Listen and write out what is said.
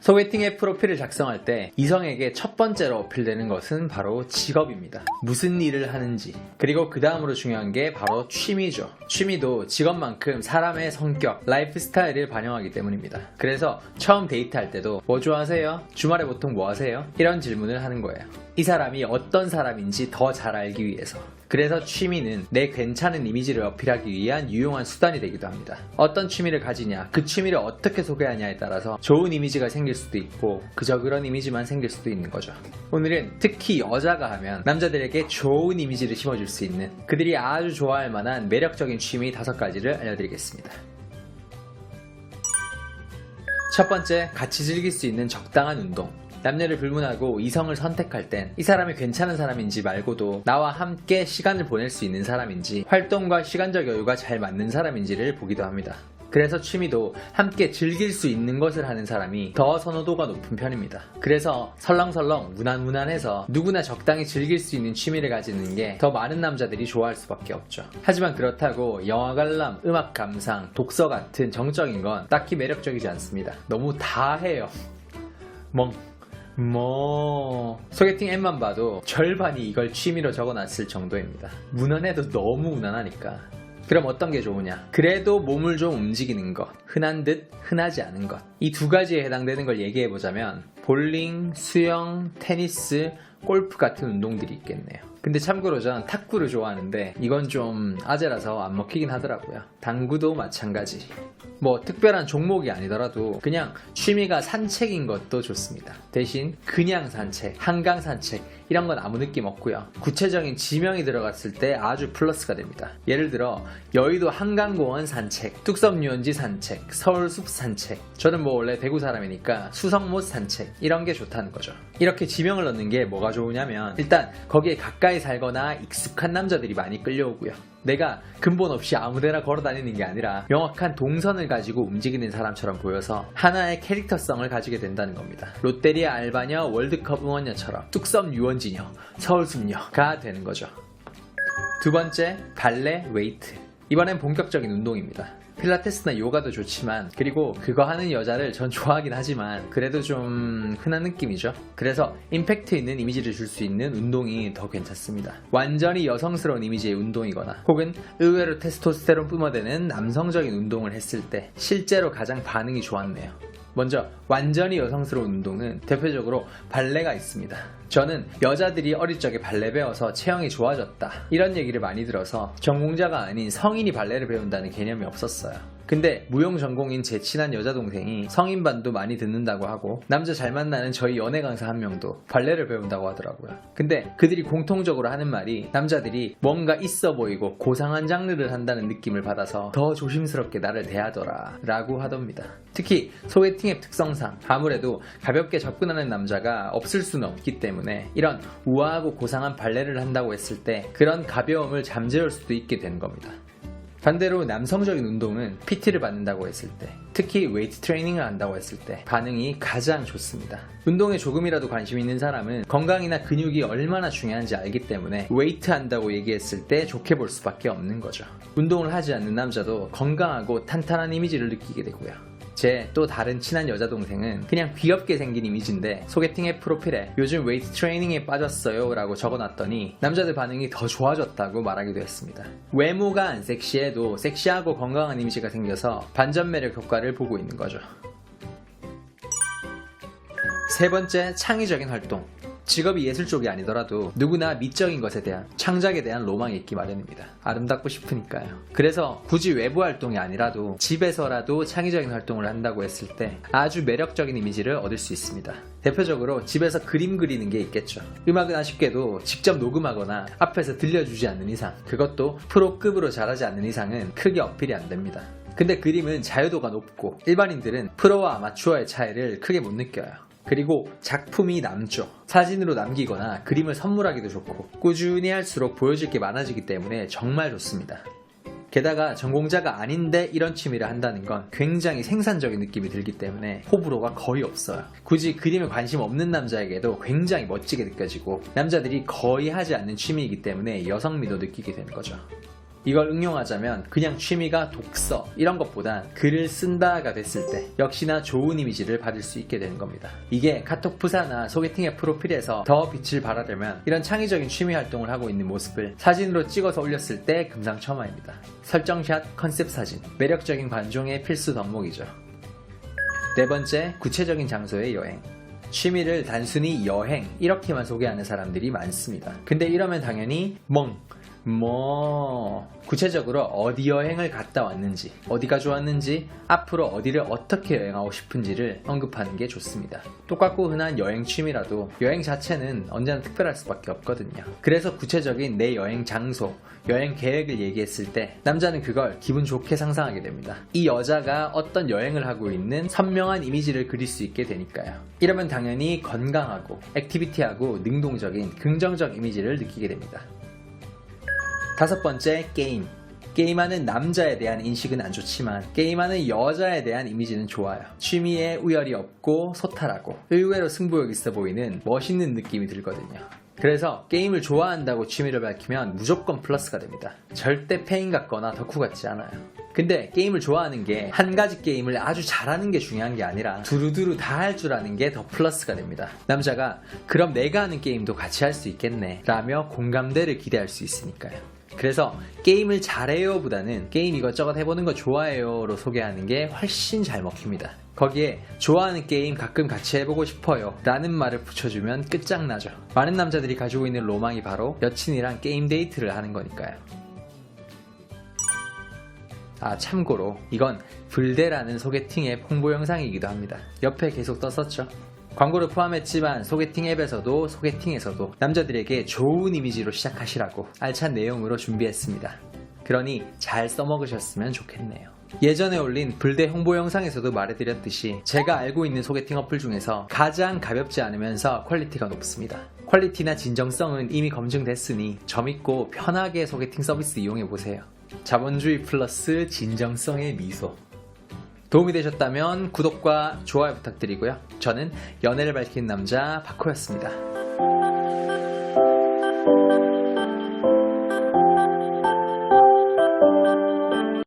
소개팅의 프로필을 작성할 때 이성에게 첫 번째로 어필되는 것은 바로 직업입니다. 무슨 일을 하는지. 그리고 그 다음으로 중요한 게 바로 취미죠. 취미도 직업만큼 사람의 성격, 라이프 스타일을 반영하기 때문입니다. 그래서 처음 데이트할 때도 뭐 좋아하세요? 주말에 보통 뭐 하세요? 이런 질문을 하는 거예요. 이 사람이 어떤 사람인지 더 잘 알기 위해서. 그래서 취미는 내 괜찮은 이미지를 어필하기 위한 유용한 수단이 되기도 합니다. 어떤 취미를 가지냐, 그 취미를 어떻게 소개하냐에 따라서 좋은 이미지가 생길 수도 있고 그저 그런 이미지만 생길 수도 있는 거죠. 오늘은 특히 여자가 하면 남자들에게 좋은 이미지를 심어줄 수 있는 그들이 아주 좋아할 만한 매력적인 취미 다섯 가지를 알려드리겠습니다. 첫 번째, 같이 즐길 수 있는 적당한 운동. 남녀를 불문하고 이성을 선택할 땐 이 사람이 괜찮은 사람인지 말고도 나와 함께 시간을 보낼 수 있는 사람인지 활동과 시간적 여유가 잘 맞는 사람인지를 보기도 합니다. 그래서 취미도 함께 즐길 수 있는 것을 하는 사람이 더 선호도가 높은 편입니다. 그래서 설렁설렁 무난무난해서 누구나 적당히 즐길 수 있는 취미를 가지는 게 더 많은 남자들이 좋아할 수밖에 없죠. 하지만 그렇다고 영화 관람, 음악 감상, 독서 같은 정적인 건 딱히 매력적이지 않습니다. 너무 다 해요. 멍. 뭐 소개팅 앱만 봐도 절반이 이걸 취미로 적어놨을 정도입니다. 무난해도 너무 무난하니까. 그럼 어떤 게 좋으냐? 그래도 몸을 좀 움직이는 것, 흔한 듯 흔하지 않은 것. 이 두 가지에 해당되는 걸 얘기해 보자면 볼링, 수영, 테니스, 골프 같은 운동들이 있겠네요. 근데 참고로 전 탁구를 좋아하는데 이건 좀 아재라서 안 먹히긴 하더라고요. 당구도 마찬가지. 뭐 특별한 종목이 아니더라도 그냥 취미가 산책인 것도 좋습니다. 대신 그냥 산책, 한강 산책 이런 건 아무 느낌 없고요. 구체적인 지명이 들어갔을 때 아주 플러스가 됩니다. 예를 들어 여의도 한강공원 산책, 뚝섬 유원지 산책, 서울숲 산책. 저는 뭐 원래 대구 사람이니까 수성못 산책 이런 게 좋다는 거죠. 이렇게 지명을 넣는 게 뭐가 좋으냐면 일단 거기에 가까이 살거나 익숙한 남자들이 많이 끌려오고요. 내가 근본 없이 아무데나 걸어 다니는 게 아니라 명확한 동선을 가지고 움직이는 사람처럼 보여서 하나의 캐릭터성을 가지게 된다는 겁니다. 롯데리아 알바녀 월드컵 응원녀처럼 뚝섬 유원지녀, 서울숲녀가 되는 거죠. 두 번째, 발레, 웨이트. 이번엔 본격적인 운동입니다. 필라테스나 요가도 좋지만 그리고 그거 하는 여자를 전 좋아하긴 하지만 그래도 좀 흔한 느낌이죠. 그래서 임팩트 있는 이미지를 줄 수 있는 운동이 더 괜찮습니다. 완전히 여성스러운 이미지의 운동이거나 혹은 의외로 테스토스테론 뿜어대는 남성적인 운동을 했을 때 실제로 가장 반응이 좋았네요. 먼저 완전히 여성스러운 운동은 대표적으로 발레가 있습니다. 저는 여자들이 어릴 적에 발레 배워서 체형이 좋아졌다 이런 얘기를 많이 들어서 전공자가 아닌 성인이 발레를 배운다는 개념이 없었어요. 근데 무용 전공인 제 친한 여자 동생이 성인반도 많이 듣는다고 하고 남자 잘 만나는 저희 연애 강사 한 명도 발레를 배운다고 하더라고요. 근데 그들이 공통적으로 하는 말이 남자들이 뭔가 있어 보이고 고상한 장르를 한다는 느낌을 받아서 더 조심스럽게 나를 대하더라 라고 하답니다. 특히 소개팅 앱 특성상 아무래도 가볍게 접근하는 남자가 없을 수는 없기 때문에 이런 우아하고 고상한 발레를 한다고 했을 때 그런 가벼움을 잠재울 수도 있게 되는 겁니다. 반대로 남성적인 운동은 PT를 받는다고 했을 때, 특히 웨이트 트레이닝을 한다고 했을 때 반응이 가장 좋습니다. 운동에 조금이라도 관심 있는 사람은 건강이나 근육이 얼마나 중요한지 알기 때문에 웨이트 한다고 얘기했을 때 좋게 볼 수밖에 없는 거죠. 운동을 하지 않는 남자도 건강하고 탄탄한 이미지를 느끼게 되고요. 제 또 다른 친한 여자 동생은 그냥 귀엽게 생긴 이미지인데 소개팅 앱 프로필에 요즘 웨이트 트레이닝에 빠졌어요 라고 적어놨더니 남자들 반응이 더 좋아졌다고 말하기도 했습니다. 외모가 안 섹시해도 섹시하고 건강한 이미지가 생겨서 반전 매력 효과를 보고 있는 거죠. 세 번째, 창의적인 활동. 직업이 예술 쪽이 아니더라도 누구나 미적인 것에 대한 창작에 대한 로망이 있기 마련입니다. 아름답고 싶으니까요. 그래서 굳이 외부 활동이 아니라도 집에서라도 창의적인 활동을 한다고 했을 때 아주 매력적인 이미지를 얻을 수 있습니다. 대표적으로 집에서 그림 그리는 게 있겠죠. 음악은 아쉽게도 직접 녹음하거나 앞에서 들려주지 않는 이상 그것도 프로급으로 잘하지 않는 이상은 크게 어필이 안 됩니다. 근데 그림은 자유도가 높고 일반인들은 프로와 아마추어의 차이를 크게 못 느껴요. 그리고 작품이 남죠. 사진으로 남기거나 그림을 선물하기도 좋고 꾸준히 할수록 보여줄 게 많아지기 때문에 정말 좋습니다. 게다가 전공자가 아닌데 이런 취미를 한다는 건 굉장히 생산적인 느낌이 들기 때문에 호불호가 거의 없어요. 굳이 그림에 관심 없는 남자에게도 굉장히 멋지게 느껴지고 남자들이 거의 하지 않는 취미이기 때문에 여성미도 느끼게 되는 거죠. 이걸 응용하자면 그냥 취미가 독서 이런 것보단 글을 쓴다가 됐을 때 역시나 좋은 이미지를 받을 수 있게 되는 겁니다. 이게 카톡 프사나 소개팅 앱 프로필에서 더 빛을 발하려면 이런 창의적인 취미 활동을 하고 있는 모습을 사진으로 찍어서 올렸을 때 금상첨화입니다. 설정샷, 컨셉 사진, 매력적인 관종의 필수 덕목이죠. 네 번째, 구체적인 장소의 여행. 취미를 단순히 여행 이렇게만 소개하는 사람들이 많습니다. 근데 이러면 당연히 멍, 뭐 구체적으로 어디 여행을 갔다 왔는지, 어디가 좋았는지, 앞으로 어디를 어떻게 여행하고 싶은지를 언급하는 게 좋습니다. 똑같고 흔한 여행 취미라도 여행 자체는 언제나 특별할 수밖에 없거든요. 그래서 구체적인 내 여행 장소, 여행 계획을 얘기했을 때 남자는 그걸 기분 좋게 상상하게 됩니다. 이 여자가 어떤 여행을 하고 있는 선명한 이미지를 그릴 수 있게 되니까요. 이러면 당연히 건강하고 액티비티하고 능동적인 긍정적 이미지를 느끼게 됩니다. 다섯 번째, 게임. 게임하는 남자에 대한 인식은 안 좋지만 게임하는 여자에 대한 이미지는 좋아요. 취미에 우열이 없고 소탈하고 의외로 승부욕 있어 보이는 멋있는 느낌이 들거든요. 그래서 게임을 좋아한다고 취미를 밝히면 무조건 플러스가 됩니다. 절대 페인 같거나 덕후 같지 않아요. 근데 게임을 좋아하는 게 한 가지 게임을 아주 잘하는 게 중요한 게 아니라 두루두루 다 할 줄 아는 게 더 플러스가 됩니다. 남자가 그럼 내가 하는 게임도 같이 할 수 있겠네 라며 공감대를 기대할 수 있으니까요. 그래서 게임을 잘해요 보다는 게임 이것저것 해보는 거 좋아해요로 소개하는 게 훨씬 잘 먹힙니다. 거기에 좋아하는 게임 가끔 같이 해보고 싶어요 라는 말을 붙여주면 끝장나죠. 많은 남자들이 가지고 있는 로망이 바로 여친이랑 게임 데이트를 하는 거니까요. 아, 참고로 이건 불대라는 소개팅 앱 홍보 영상이기도 합니다. 옆에 계속 떴었죠. 광고를 포함했지만 소개팅 앱에서도 소개팅에서도 남자들에게 좋은 이미지로 시작하시라고 알찬 내용으로 준비했습니다. 그러니 잘 써먹으셨으면 좋겠네요. 예전에 올린 불대 홍보 영상에서도 말해드렸듯이 제가 알고 있는 소개팅 어플 중에서 가장 가볍지 않으면서 퀄리티가 높습니다. 퀄리티나 진정성은 이미 검증됐으니 점 있고 편하게 소개팅 서비스 이용해보세요. 자본주의 플러스 진정성의 미소. 도움이 되셨다면 구독과 좋아요 부탁드리고요. 저는 연애를 밝힌 남자 박호였습니다.